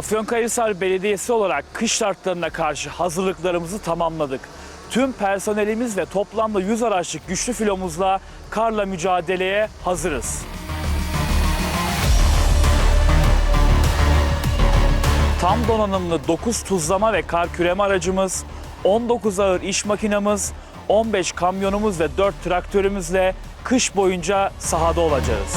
Afyonkarahisar Belediyesi olarak kış şartlarına karşı hazırlıklarımızı tamamladık. Tüm personelimiz ve toplamda 100 araçlık güçlü filomuzla karla mücadeleye hazırız. Tam donanımlı 9 tuzlama ve kar küreme aracımız, 19 ağır iş makinamız, 15 kamyonumuz ve 4 traktörümüzle kış boyunca sahada olacağız.